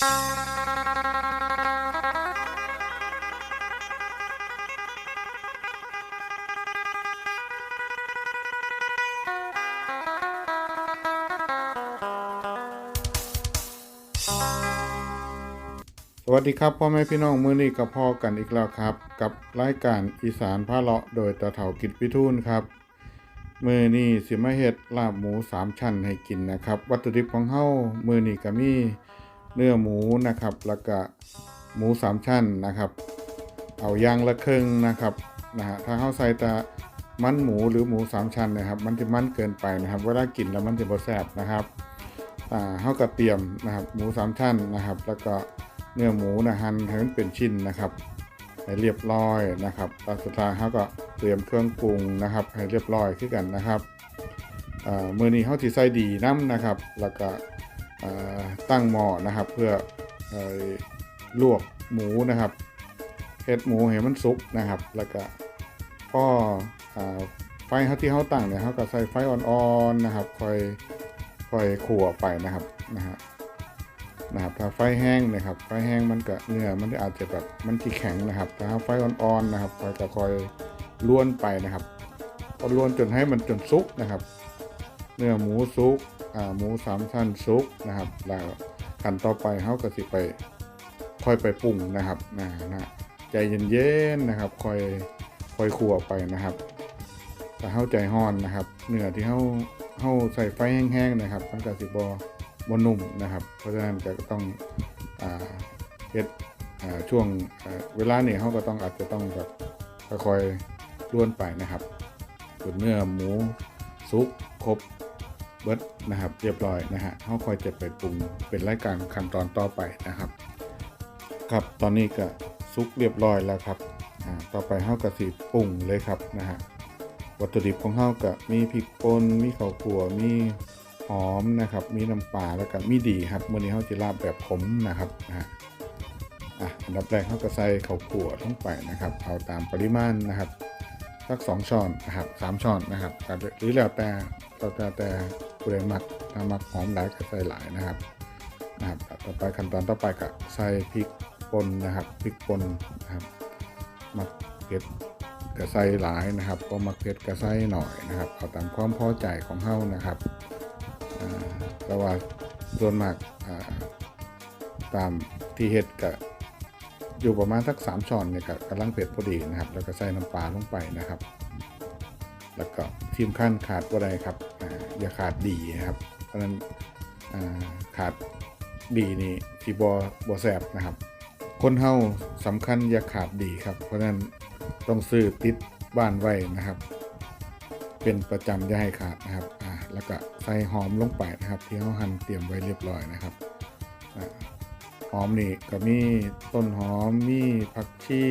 สวัสดีครับพ่อแม่พี่น้องมือนี้กับพ่อกันอีกแล้วครับ กับรายการอีสานพาเลาะโดยตาเถากิจพิทูลครับมือนี้สิมาเฮ็ดลาบหมูสามชั้นให้กินนะครับ วัตถุดิบของเฮามือนี้ก็มี เนื้อหมูนะครับ แล้วก็หมูสามชั้นนะครับ เอาอย่างละครึ่งนะครับนะฮะถ้าเฮาใส่แต่มันหมูหรือหมูสามชั้นนะครับ มันจะมันเกินไปนะครับเวลากินแล้วมันจะบแซ่บนะครับอ่าเฮาก็เตรียมนะครับ หมูสามชั้นนะครับ แล้วก็เนื้อหมูนะหั่นให้มันเป็นชิ้นนะครับให้เรียบร้อยนะครับตอนสุดท้ายเฮาก็เตรียมเครื่องปรุงนะครับ ให้เรียบร้อยขึ้นกันนะครับอ่ามื้อนี้เฮาสิใส่ดีน้ำนะครับ แล้วก็ ตั้งหม้อนะครับ เพื่ออลวกหมูนะครับเฮ็ดหมูให้มันสุกนะครับ แล้วก็ก็อ่าไฟเฮาที่เฮาตั้งเนี่ยเฮาก็ใส่ไฟอ่อนๆนะครับค่อยค่อยขั่วไปนะครับนะฮะนะครับถ้าไฟแห้งนะครับ ไฟแห้งมันก็เนื้อมันอาจจะแบบมันที่แข็งนะครับแต่ถ้าไฟอ่อนๆนะครับค่อยก็ค่อยล้วนไปนะครับพอล้วนจนให้มันจนสุกนะครับ เนื้อหมูสุก หมูสามชั้นสุกนะครับแล้วขั้นต่อไปเขาก็สิไปค่อยไปปรุงนะครับนะนะใจเย็นๆนะครับค่อยค่อยขั่วไปนะครับแต่เฮาใจห้อนนะครับเนื้อที่เฮาเฮาใส่ไฟแห้งๆนะครับมันก็สิบ่บ่นุ่มนะครับ เพราะฉะนั้นก็ต้องอ่าเฮ็ดอ่าช่วงอ่าเวลาเนี้เฮาก็ต้องอาจจะต้องแบบค่อยๆล้วนไปนะครับจนเนื้อหมูสุกครบ เบิดนะครับเรียบร้อยนะฮะเฮาคอยจะไปปรุงเป็นรายการขั้นตอนต่อไปนะครับ ครับตอนนี้ก็สุกเรียบร้อยแล้วครับอ่าต่อไปเฮาก็สิปรุงเลยครับนะฮะวัตถุดิบของเฮาก็มีพริกป่นมีข้าวคั่วมีหอมนะครับ มีน้ำปลาแล้วก็มีดีครับมื้อนี้เฮาสิลาบแบบขมนะครับนะฮะอะอันดับแรกเฮาก็ใส่ข้าวคั่วลงไปนะครับ เอาตามปริมาณนะครับสัก2ช้อนนะครับ3ช้อนนะครับก็หรือแล้วแต่แล้วแต่แต่ ผู้ใดมักถ้ามักหอมหลายก็ใส่หลายนะครับนะครับต่อไปขั้นตอนต่อไปก็ใส่พริกป่นนะครับพริกป่นนะครับมักเผ็ดกระไซหลายนะครับก็มักเผ็ดกระไซหน่อยนะครับเอาตามความพอใจของเฮานะครับแต่ว่าส่วนมากตามที่เฮ็ดก็อยู่ประมาณสักสามช้อนเนี่ยก็กำลังเผ็ดพอดีนะครับ แล้วก็ใส่น้ำปลาลงไปนะครับ แล้วก็ทีมขั้นขาดว่าใดครับ อย่าขาดดีนะครับ เพราะฉะนั้นาขาดดีนี่ที่บอบอแสบนะครับ คนเฮาสำคัญอย่าขาดดีครับ เพราะฉะนั้นต้องซื้อติดบ้านไว้นะครับ เป็นประจำอย่าให้ขาดนะครับอ่าแล้วก็ใส่หอมลงไปนะครับที่เขาหั่นเตรียมไว้เรียบร้อยนะครับอหอมนี่ก็มีต้นหอมมีผักชี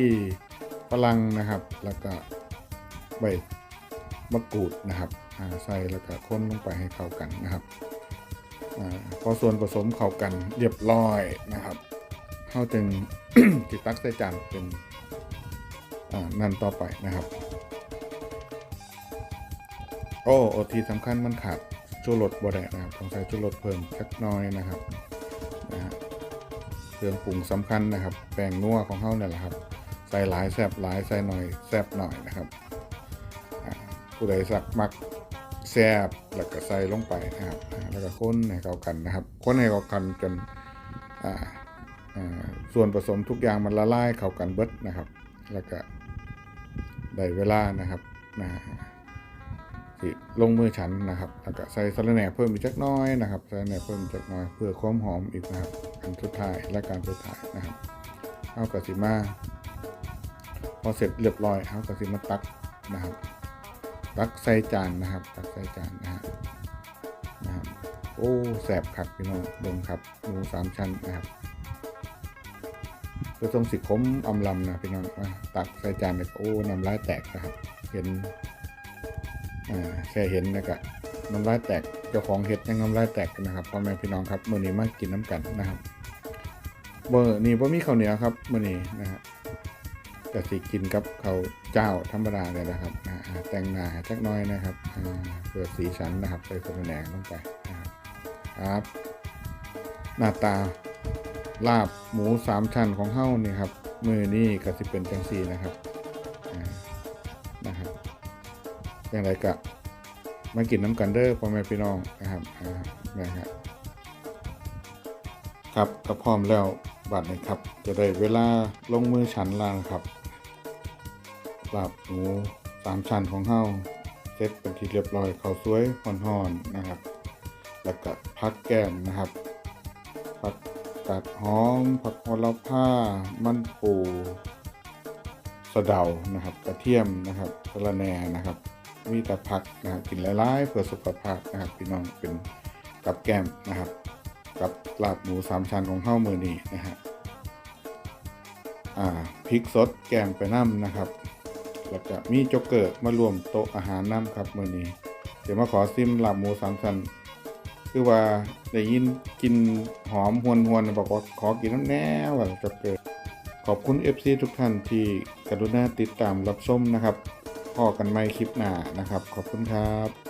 ฝรั่งนะครับ แล้วก็ใบ มะกรูดนะครับอ่าใส่แล้วก็ค้นลงไปให้เข้ากันนะครับอพอส่วนผสมเข้ากันเรียบร้อยนะครับเข้าจึงติดตักใส่จานเป็นอ่านั่นต่อไปนะครับ โอ้โอทีสำคัญมันขาดชูรสบ่ได้นะครับต้องใส่ชูรสเพิ่มสักน้อยนะครับนะฮะเครื่องปรุงสำคัญนะครับ แป้งนัวของเขาเนี่ยแหละครับ ใส่หลายแซบหลายใส่หน่อยแซบหน่อยนะครับ ผู้ใดสักมักแซบแล้วก็ใส่ลงไปนะครับแล้วก็ค้นให้เข้ากันนะครับค้นให้เข้ากันจนส่วนผสมทุกอย่างมันละลายเข้ากันเบิดนะครับ แล้วก็ได้เวลานะครับนะที่ลงมือฉันนะครับแล้วก็ใส่สะระแหน่เพิ่มอีกจักน้อยนะครับสะระแหน่เพิ่มจักน้อยเพื่อความหอมอีกนะครับอันสุดท้ายและการสุดท้ายนะครับเอากระสิมาพอเสร็จเรียบร้อยเอากระสิมาตักนะครับ ตักใส่จานนะครับ ตักใส่จานนะฮะนะครับโอ้แสบขัดพี่น้องเบิ่งครับหมูสามชั้นนะครับก็ต้องสิคมอำลำนะพี่น้องว่าตักใส่จานเนี่ยโอ้น้ำลายแตกนะครับ เห็นอ่าแค่เห็นนะกะน้ำลายแตกเจ้าของเห็ดยังน้ำลายแตกกันนะครับพ่อแม่พี่น้องครับมื้อนี้มากินน้ำกันนะครับเบอร์นี่บ่มีข้าวเหนียวครับมื้อนี้นะฮะ ก็สิกินกับข้าวเจ้าธรรมดาเนี่ยนะครับอ่าอ่าแต่งหน้าจักน้อยนะครับเพื่อสีสันนะครับใส่สะแหน่ลงไปนะครับครับหน้าตาลาบหมูสามชั้นของเฮ้านี่ครับมือนี่ก็สิเป็นจังซีนะครับนะครับอย่างไรกะมากินน้ำกันเด้อพ่อแม่พี่น้องนะครับนะครับครับก็พร้อมแล้วบัดนี้ครับ จะได้เวลาลงมือฉันล่างครับ ลาบหมูสามชั้นของเฮ้าเสร็จเป็นที่เรียบร้อยข้าวสวยห่อนๆนะครับ แล้วก็พักแก้มนะครับผักกาดหอมผักโหระพามันปูสะเดานะครับ กระเทียมนะครับสะระแหน่นะครับ มีแต่ผักนะครับกินหลายๆเพื่อสุขภาพนะครับพี่น้องเป็นกับแก้มนะครับ กับลาบหมูสามชั้นของข้าวมือนี้นะฮะอ่าพริกสดแกงไปน้ำนะครับ แล้วก็มีโจ๊กเกอร์มารวมโต๊ะอาหารน้ำครับมือนี้ เดี๋ยวมาขอซิมลาบหมูสามชั้นคือว่าได้ยินกินหอมหวนหวนๆบอกว่าขอกินน้ำแน่ว่าจะเกิดขอบคุณ FC ทุกท่านที่กรุณาติดตามรับชมนะครับพอกันไม่คลิปหน้านะครับ ขอบคุณครับ